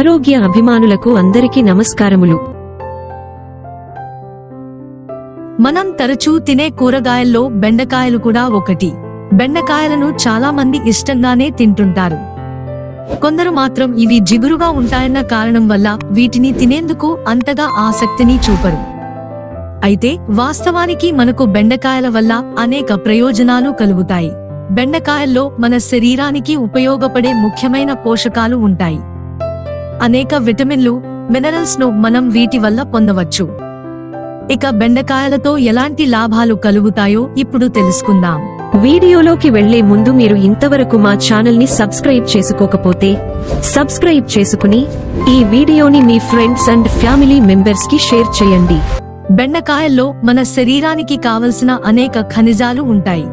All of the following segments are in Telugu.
ఆరోగ్య అభిమానులకు అందరికీ నమస్కారములు. మనం తరచూ తినే కూరగాయల్లో బెండకాయలు కూడా ఒకటి. బెండకాయలను చాలా మంది ఇష్టంగానే తింటుంటారు. కొందరు మాత్రం ఇవి జిగురుగా ఉంటాయన్న కారణం వల్ల వీటిని తినేందుకు అంతగా ఆసక్తిని చూపరు. అయితే వాస్తవానికి మనకు బెండకాయల వల్ల అనేక ప్రయోజనాలు కలుగుతాయి. బెండకాయల్లో మన శరీరానికి ఉపయోగపడే ముఖ్యమైన పోషకాలు ఉంటాయి. అనేక విటమిన్లు మినరల్స్ను మనం వీటి వల్ల పొందవచ్చు. ఇక బెండకాయలతో ఎలాంటి లాభాలు కలుగుతాయో ఇప్పుడు తెలుసుకుందాం. వీడియోలోకి వెళ్ళే ముందు మీరు ఇంతవరకు మా ఛానల్ని సబ్స్క్రైబ్ చేసుకోకపోతే సబ్స్క్రైబ్ చేసుకుని ఈ వీడియోని మీ ఫ్రెండ్స్ అండ్ ఫ్యామిలీ మెంబర్స్కి షేర్ చేయండి. బెండకాయల్లో మన శరీరానికి కావలసిన అనేక ఖనిజాలు ఉంటాయి.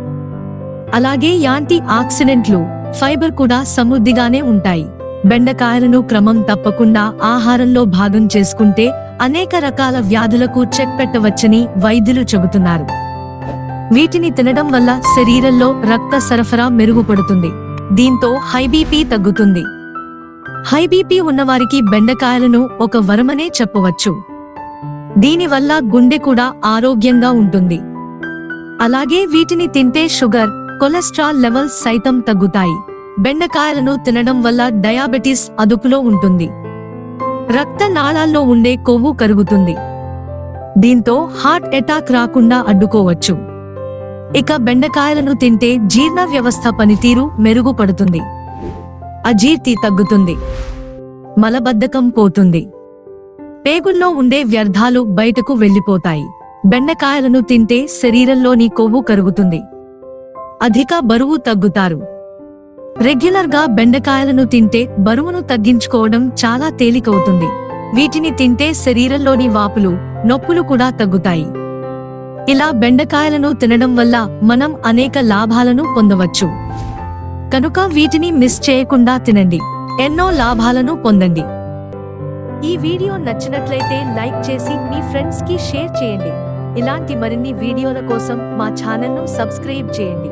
అలాగే యాంటీ ఆక్సిడెంట్లు ఫైబర్ కూడా సమృద్ధిగానే ఉంటాయి. బెండకాయలను క్రమం తప్పకుండా ఆహారంలో భాగం చేసుకుంటే అనేక రకాల వ్యాధులకు చెక్ పెట్టవచ్చని వైద్యులు చెబుతున్నారు. వీటిని తినడం వల్ల శరీరంలో రక్త సరఫరా మెరుగుపడుతుంది. దీంతో హైబీపీ తగ్గుతుంది. హైబీపీ ఉన్నవారికి బెండకాయలను ఒక వరమనే చెప్పవచ్చు. దీనివల్ల గుండె కూడా ఆరోగ్యంగా ఉంటుంది. అలాగే వీటిని తింటే షుగర్ కొలెస్ట్రాల్ లెవెల్స్ సైతం తగ్గుతాయి. బెండకాయలను తినడం వల్ల డయాబెటిస్ అదుపులో ఉంటుంది. రక్త నాళాల్లో ఉండే కొవ్వు కరుగుతుంది. దీంతో హార్ట్ అటాక్ రాకుండా అడ్డుకోవచ్చు. ఇక బెండకాయలను తింటే జీర్ణ వ్యవస్థ పనితీరు మెరుగుపడుతుంది. అజీర్తి తగ్గుతుంది. మలబద్ధకం పోతుంది. పేగుల్లో ఉండే వ్యర్థాలు బయటకు వెళ్ళిపోతాయి బెండకాయలను తింటే శరీరంలోని కొవ్వు కరుగుతుంది. అధిక బరువు తగ్గుతారు. రెగ్యులర్గా బెండకాయలను తింటే బరువును తగ్గించుకోవడం చాలా తేలికవుతుంది. వీటిని తింటే శరీరంలోని వాపులు నొప్పులు కూడా తగ్గుతాయి. ఇలా బెండకాయలను తినడం వల్ల మనం అనేక లాభాలను పొందవచ్చు. కనుక వీటిని మిస్ చేయకుండా తినండి. ఎన్నో లాభాలను పొందండి. ఈ వీడియో నచ్చినట్లయితే లైక్ చేసి మీ ఫ్రెండ్స్కి షేర్ చేయండి. ఇలాంటి మరిన్ని వీడియోల కోసం మా ఛానల్ను సబ్స్క్రైబ్ చేయండి.